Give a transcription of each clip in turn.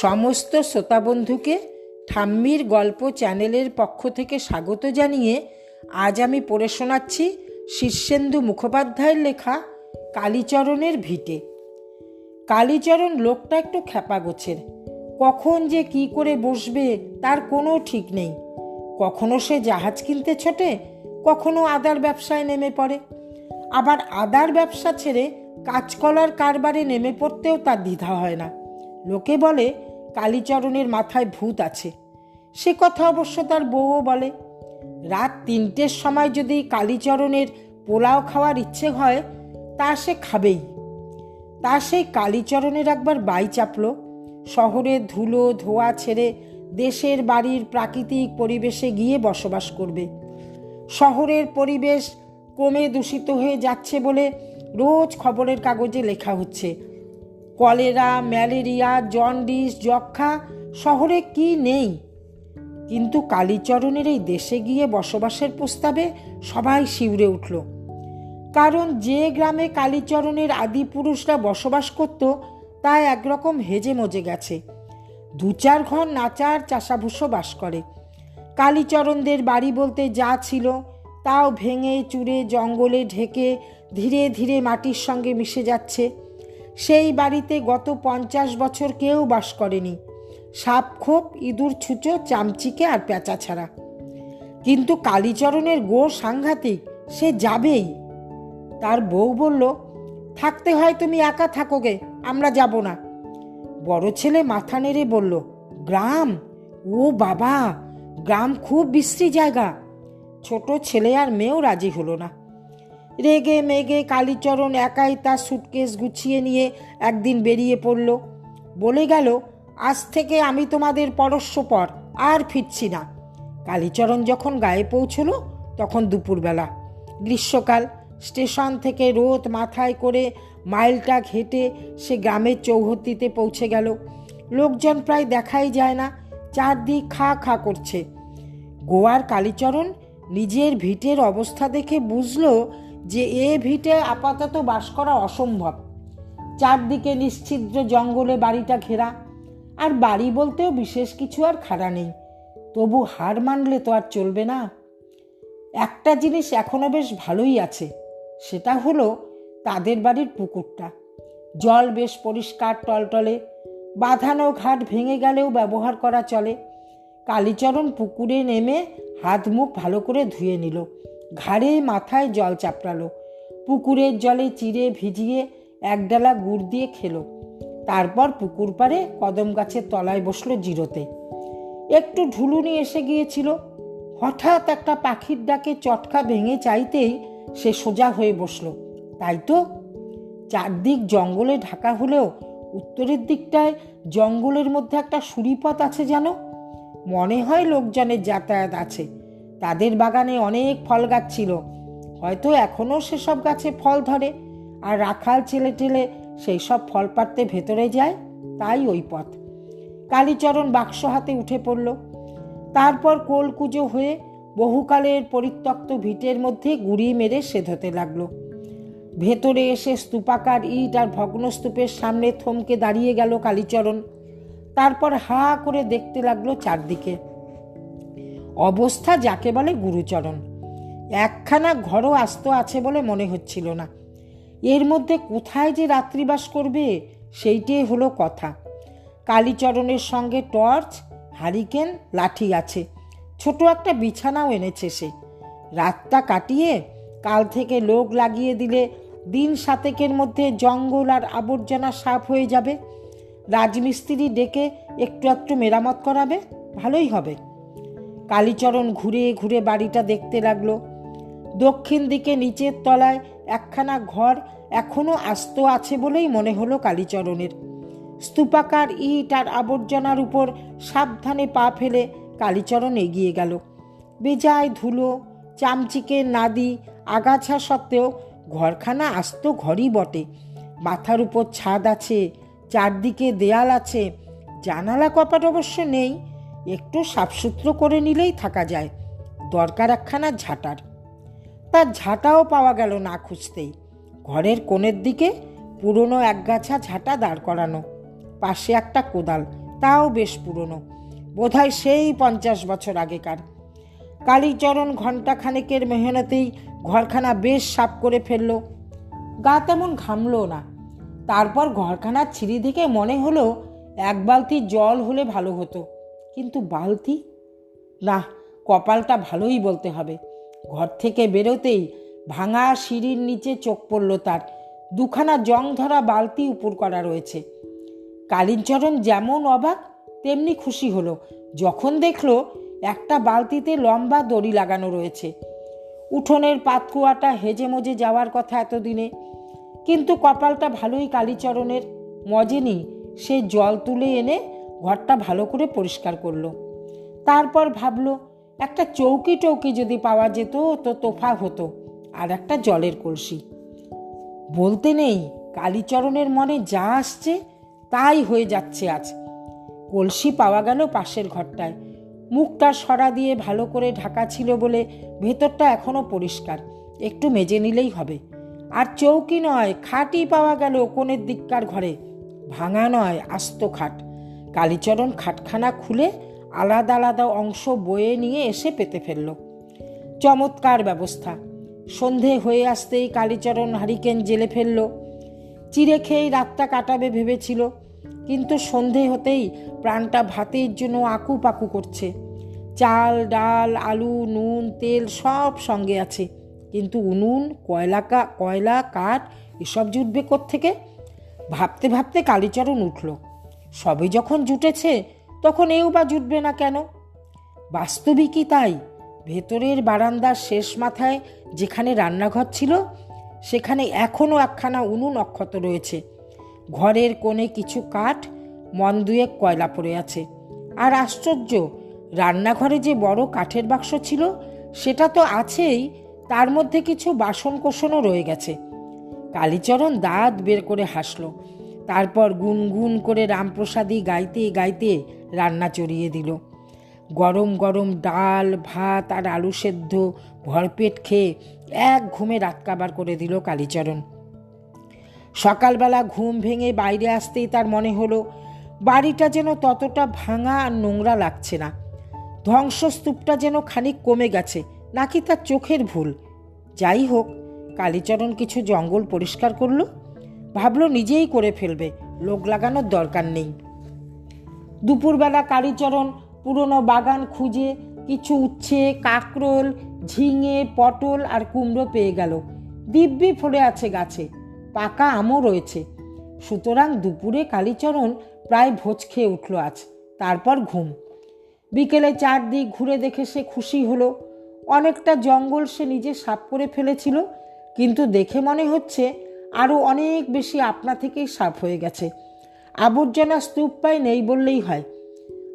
সমস্ত শ্রোতাবন্ধুকে ঠাম্মির গল্প চ্যানেলের পক্ষ থেকে স্বাগত জানিয়ে আজ আমি পড়ে শোনাচ্ছি শীর্ষেন্দু মুখোপাধ্যায়ের লেখা কালীচরণের ভিটে। কালীচরণ লোকটা একটু খ্যাপা গোছের। কখন যে কি করে বসবে তার কোনো ঠিক নেই। কখনো সে জাহাজ কিনতে ছোটে, কখনো আদার ব্যবসায় নেমে পড়ে। আবার আদার ব্যবসা ছেড়ে কাঁচকলার কারবারে নেমে পড়তেও তার দ্বিধা হয় না। লোকে বলে কালীচরণের মাথায় ভূত আছে। সে কথা অবশ্য তার বউও বলে। রাত তিনটের সময় যদি কালীচরণের পোলাও খাওয়ার ইচ্ছে হয়, তা সে খাবেই। তা সেই কালীচরণের একবার বাই চাপল। শহরের ধুলো ধোয়া ছেড়ে দেশের বাড়ির প্রাকৃতিক পরিবেশে গিয়ে বসবাস করবে। শহরের পরিবেশ ক্রমে দূষিত হয়ে যাচ্ছে বলে রোজ খবরের কাগজে লেখা হচ্ছে। কলেরা, ম্যালেরিয়া, জন্ডিস যক্ষা শহরে কি নেই? কিন্তু কালীচরণের এই দেশে গিয়ে বসবাসের প্রস্তাবে সবাই শিউরে উঠল। কারণ যে গ্রামে কালীচরণের আদি পুরুষরা বসবাস করত, তা একরকম হেজে মজে গেছে। দু চার ঘর নাচার চাষাভুষো বাস করে। কালীচরণদের বাড়ি বলতে যা ছিল, তাও ভেঙে, চুরে, জঙ্গলে ঢেকে, ধীরে ধীরে মাটির সঙ্গে মিশে যাচ্ছে। সেই বাড়িতে গত পঞ্চাশ বছর কেউ বাস করেনি। সাপ খোপ, ইঁদুর ছুঁচো, চামচিকে আর পেঁচা ছাড়া। কিন্তু কালীচরণের গো সাংঘাতিক, সে যাবেই। তার বউ বলল, থাকতে হয় তুমি একা থাকোগে আমরা যাব না। বড় ছেলে মাথা নেড়ে বলল, গ্রাম? ও বাবা, গ্রাম খুব বিশ্রী জায়গা। ছোট ছেলে আর মেয়েও রাজি হলো না। রেগে মেগে কালীচরণ একাই তার সুটকেস গুছিয়ে নিয়ে একদিন বেরিয়ে পড়ল। বলে গেল, আজ থেকে আমি তোমাদের পরস্যপর আর ফিরছি না। কালীচরণ যখন গায়ে পৌঁছলো, তখন দুপুরবেলা। গ্রীষ্মকাল, স্টেশন থেকে রোদ মাথায় করে মাইলটা ঘেটে সে গ্রামের চৌহদ্দিতে পৌঁছে গেল। লোকজন প্রায় দেখাই যায় না, চারদিক খা খা করছে। গোয়ার কালীচরণ নিজের ভিটের অবস্থা দেখে বুঝলো যে এ ভিটে আপাতত বাস করা অসম্ভব। চারদিকে নিশ্ছিদ্র জঙ্গলে বাড়িটা ঘেরা। আর বাড়ি বলতেও বিশেষ কিছু আর খাড়া নেই। তবু হার মানলে তো আর চলবে না। একটা জিনিস এখনও বেশ ভালোই আছে, সেটা হলো তাদের বাড়ির পুকুরটা। জল বেশ পরিষ্কার টলটলে, বাঁধানো ঘাট ভেঙে গেলেও ব্যবহার করা চলে। কালীচরণ পুকুরে নেমে হাত মুখ ভালো করে ধুয়ে নিল। ঘাড়ে মাথায় জল চাপড়ালো। পুকুরের জলে চিড়ে ভিজিয়ে একডালা গুড় দিয়ে খেলো। তারপর পুকুর পাড়ে কদম গাছের তলায় বসল জিরোতে। একটু ঢুলুনি এসে গিয়েছিল। হঠাৎ একটা পাখির ডাকে চটকা ভেঙে চাইতেই সে সোজা হয়ে বসল। তাই তো? চারদিক জঙ্গলে ঢাকা হলেও উত্তরের দিকটায় জঙ্গলের মধ্যে একটা সুরিপথ আছে যেন? মনে হয় লোকজনের যাতায়াত আছে। তাদের বাগানে অনেক ফল গাছ ছিল। হয়তো এখনও সেসব গাছে ফল ধরে। আর রাখাল ছেলে টেলে সেই সব ফল পাড়তে ভেতরে যায়, তাই ওই পথ। কালীচরণ বাক্স হাতে উঠে পড়ল। তারপর কোলকুজো হয়ে বহুকালের পরিত্যক্ত ভিটের মধ্যে গুড়ি মেরে সেধতে লাগল। ভেতরে এসে স্তূপাকার ইট আর ভগ্নস্তূপের সামনে থমকে দাঁড়িয়ে গেল কালীচরণ। তারপর হা করে দেখতে লাগল চারদিকে। অবস্থা যাকে বলে গুরুচরণ। একখানা ঘরও আস্ত আছে বলে মনে হচ্ছিল না। এর মধ্যে কোথায় যে রাত্রিবাস করবে, সেইটাই হলো কথা। কালীচরণের সঙ্গে টর্চ, হারিকেন, লাঠি আছে। ছোট একটা বিছানাও এনেছে সে। রাতটা কাটিয়ে কাল থেকে লোক লাগিয়ে দিলে দিন সাতেকের মধ্যে জঙ্গল আর আবর্জনা সাফ হয়ে যাবে। রাজমিস্ত্রি ডেকে একটু একটু মেরামত করাবে, ভালোই হবে। কালীচরণ ঘুরে ঘুরে বাড়িটা দেখতে লাগল। দক্ষিণ দিকে নিচের তলায় একখানা ঘর এখনও আস্ত আছে বলেই মনে হলো কালীচরণের। স্তূপাকার ইট আর আবর্জনার উপর সাবধানে পা ফেলে কালীচরণ এগিয়ে গেল। বেজায় ধুলো চামচিকে নাদি, আগাছা সত্ত্বেও ঘরখানা আস্ত ঘরই বটে। মাথার উপর ছাদ আছে, চারদিকে দেয়াল আছে, জানালা কপাট অবশ্য নেই একটু সাফসুত্র করে নিলেই থাকা যায়। দরকার একখানা ঝাঁটার। তার ঝাঁটাও পাওয়া গেল না খুঁজতেই। ঘরের কোণের দিকে পুরনো একগাছা ঝাঁটা দাঁড় করানো। পাশে একটা কোদাল, তাও বেশ পুরনো। বোধহয় সেই পঞ্চাশ বছর আগেকার। কালীচরণ ঘণ্টাখানেকের মেহনতেই ঘরখানা বেশ সাফ করে ফেলল। গা তেমন ঘামলো না। তারপর ঘরখানার ছিঁড়ি দেখে মনে হলো, এক বালতি জল হলে ভালো হতো। কিন্তু বালতি? না, কপালটা ভালোই বলতে হবে। ঘর থেকে বেরোতেই ভাঙা সিঁড়ির নিচে চোখ পড়ল তার। দুখানা জং ধরা বালতি উপর করা রয়েছে। কালীচরণ যেমন অবাক, তেমনি খুশি হলো। যখন দেখল, একটা বালতিতে লম্বা দড়ি লাগানো রয়েছে। উঠোনের পাতকুয়াটা হেজে মজে যাওয়ার কথা এতদিনে। কিন্তু কপালটা ভালোই কালীচরণের। মজে মজেনি, সে জল তুলে এনে ঘরটা ভালো করে পরিষ্কার করল। তারপর ভাবলো, একটা চৌকি টৌকি যদি পাওয়া যেত তো তোফা হতো আর একটা জলের কলসি। বলতে নেই, কালীচরণের মনে যা আসছে তাই হয়ে যাচ্ছে আজ। কলসি পাওয়া গেল পাশের ঘরটায়। মুখটা সরা দিয়ে ভালো করে ঢাকা ছিল বলে ভেতরটা এখনও পরিষ্কার। একটু মেজে নিলেই হবে। আর চৌকি নয়, খাটই পাওয়া গেল কোণের দিককার ঘরে। ভাঙা নয়, আস্ত খাট। কালীচরণ খাটখানা খুলে আলাদা আলাদা অংশ বয়ে নিয়ে এসে পেতে ফেলল। চমৎকার ব্যবস্থা। সন্ধে হয়ে আসতেই কালীচরণ হারিকেন জেলে ফেলল। চিড়ে খেয়েই রাতটা কাটাবে ভেবেছিল, কিন্তু সন্ধে হতেই প্রাণটা ভাতের জন্য আকু পাকু করছে। চাল, ডাল, আলু, নুন, তেল সব সঙ্গে আছে। কিন্তু উনুন, কয়লা কয়লা, কাঠ, এসব জুটবে থেকে ভাবতে ভাবতে কালীচরণ উঠল। সবে যখন জুটেছে, তখন এও বা জুটবে না কেন? বাস্তবিকই তাই। ভেতরের বারান্দার শেষ মাথায় যেখানে রান্নাঘর ছিল, সেখানে এখনও একখানা উনুন অক্ষত রয়েছে। ঘরের কোণে কিছু কাঠ, মন দুয়েক কয়লা পড়ে আছে। আর আশ্চর্য, রান্নাঘরে যে বড় কাঠের বাক্স ছিল, সেটা তো আছেই, তার মধ্যে কিছু বাসন কোষণও রয়ে গেছে। কালীচরণ দাঁত বের করে হাসল। তারপর গুনগুন করে রামপ্রসাদী গাইতে গাইতে রান্না চড়িয়ে দিল। গরম গরম ডাল, ভাত আর আলু সেদ্ধ, ভরপেট খেয়ে এক ঘুমে রাত কাবার করে দিল কালীচরণ। সকালবেলা ঘুম ভেঙে বাইরে আসতেই তার মনে হলো, বাড়িটা যেন ততটা ভাঙা আর নোংরা লাগছে না। ধ্বংসস্তূপটা যেন খানিক কমে গেছে, নাকি তার চোখের ভুল? যাই হোক, কালীচরণ কিছু জঙ্গল পরিষ্কার করল ভাবলো নিজেই করে ফেলবে, লোক লাগানোর দরকার নেই। দুপুরবেলা কালীচরণ, পুরনো বাগান খুঁজে কিছু উচ্ছে, কাকরোল, ঝিঙে, পটল আর কুমড়ো পেয়ে গেল। দিব্যি ফলে আছে গাছে, পাকা আমও রয়েছে। সুতরাং দুপুরে কালীচরণ প্রায় ভোজ খেয়ে উঠল আজ, তারপর ঘুম। বিকেলে চারদিক ঘুরে দেখে সে খুশি হলো। অনেকটা জঙ্গল সে নিজে সাফ করে ফেলেছিল, কিন্তু দেখে মনে হচ্ছে আরও অনেক বেশি আপনা থেকেই সাফ হয়ে গেছে। আবর্জনা স্তূপ পায় নেই বললেই হয়।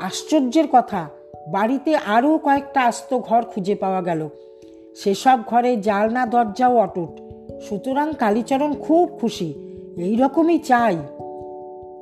আশ্চর্যের কথা, বাড়িতে আরও কয়েকটা আস্ত ঘর খুঁজে পাওয়া গেল। সেসব ঘরে জালনা, দরজাও অটুট। সুতরাং কালীচরণ খুব খুশি এই রকমই চাই।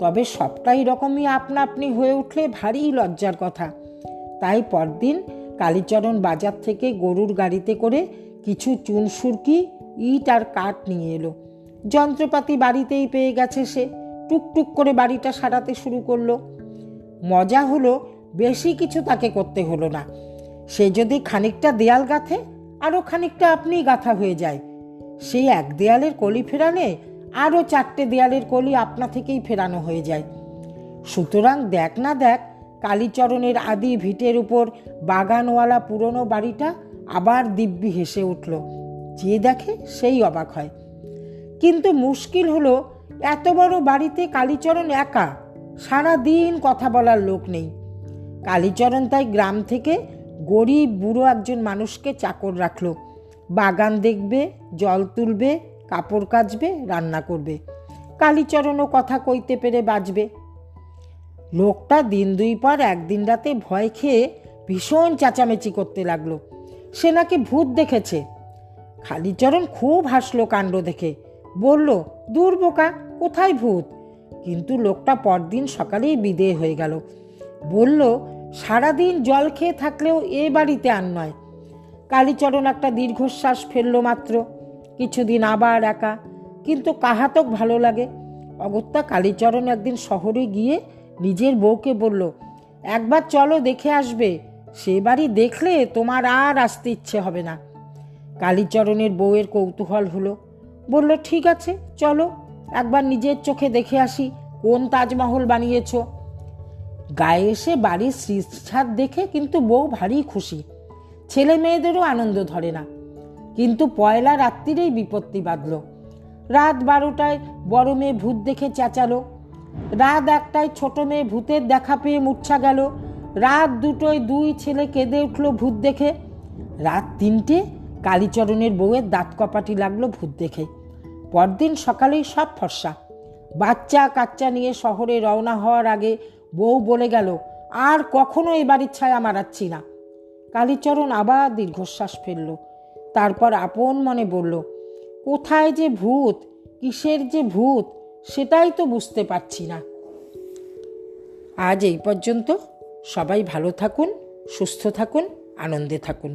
তবে সবটাই রকমই আপনা আপনি হয়ে উঠলে ভারী লজ্জার কথা। তাই পরদিন কালীচরণ বাজার থেকে গরুর গাড়িতে করে কিছু চুন সুরকি ইট আর কাঠ নিয়ে এলো। যন্ত্রপাতি বাড়িতেই পেয়ে গেছে সে। টুকটুক করে বাড়িটা সারাতে শুরু করল। মজা হলো, বেশি কিছু তাকে করতে হলো না। সে যদি খানিকটা দেয়াল গাঁথে আরও খানিকটা আপনিই গাঁথা হয়ে যায়। সেই এক দেয়ালের কলি ফেরালে আরও চারটে দেয়ালের কলি আপনা থেকেই ফেরানো হয়ে যায়। সুতরাং দেখ না দেখ, কালীচরণের আদি ভিটের উপর বাগানওয়ালা পুরনো বাড়িটা আবার দিব্যি হেসে উঠল। যে দেখে সেই অবাক হয়। কিন্তু মুশকিল হলো, এত বড় বাড়িতে কালীচরণ একা সারা দিন কথা বলার লোক নেই। কালীচরণ তাই গ্রাম থেকে গরিব বুড়ো একজন মানুষকে চাকর রাখল। বাগান দেখবে, জল তুলবে, কাপড় কাচবে, রান্না করবে। কালীচরণও কথা কইতে পেরে বাঁচবে। লোকটা দিন দুই পর একদিন রাতে ভয় খেয়ে ভীষণ চেঁচামেচি করতে লাগল। সে নাকি ভূত দেখেছে। খালিচরণ খুব হাসলো কাণ্ড দেখে। বলল, দূর বোকা, কোথায় ভূত? কিন্তু লোকটা পরদিন সকালেই বিদেয় হয়ে গেল। বলল, সারাদিন জল খেয়ে থাকলেও এ বাড়িতে আর নয়। কালীচরণ একটা দীর্ঘশ্বাস ফেলল মাত্র, কিছুদিন আবার একা। কিন্তু কাহাতক ভালো লাগে। অগত্যা কালীচরণ একদিন শহরে গিয়ে নিজের বউকে বলল, একবার চলো দেখে আসবে, সে বাড়ি দেখলে তোমার আর আসতে ইচ্ছে হবে না। কালীচরণের বউয়ের কৌতূহল হলো। বলল, ঠিক আছে, চলো, একবার নিজের চোখে দেখে আসি কোন তাজমহল বানিয়েছ। গায়ে এসে বাড়ির শ্রীছাদ দেখে কিন্তু বউ ভারী খুশি। ছেলে মেয়েদেরও আনন্দ ধরে না। কিন্তু পয়লা রাত্রিরেই বিপত্তি বাঁধল। রাত বারোটায় বড় মেয়ে ভূত দেখে চেঁচালো। রাত একটায় ছোট মেয়ে ভূতের দেখা পেয়ে মূর্ছা গেল। রাত দুটোয় দুই ছেলে কেঁদে উঠল ভূত দেখে। রাত তিনটে কালীচরণের বউয়ের দাঁত কপাটি লাগল ভূত দেখে। পরদিন সকালেই সব ফর্সা। বাচ্চা কাচ্চা নিয়ে শহরে রওনা হওয়ার আগে বউ বলে গেল, আর কখনো এই বাড়ির ছায়া মারাচ্ছি না। কালীচরণ আবার দীর্ঘশ্বাস ফেলল। তারপর আপন মনে বলল, কোথায় যে ভূত, কিসের যে ভূত, সেটাই তো বুঝতে পারছি না। আজ এই পর্যন্ত সবাই ভালো থাকুন, সুস্থ থাকুন, আনন্দে থাকুন।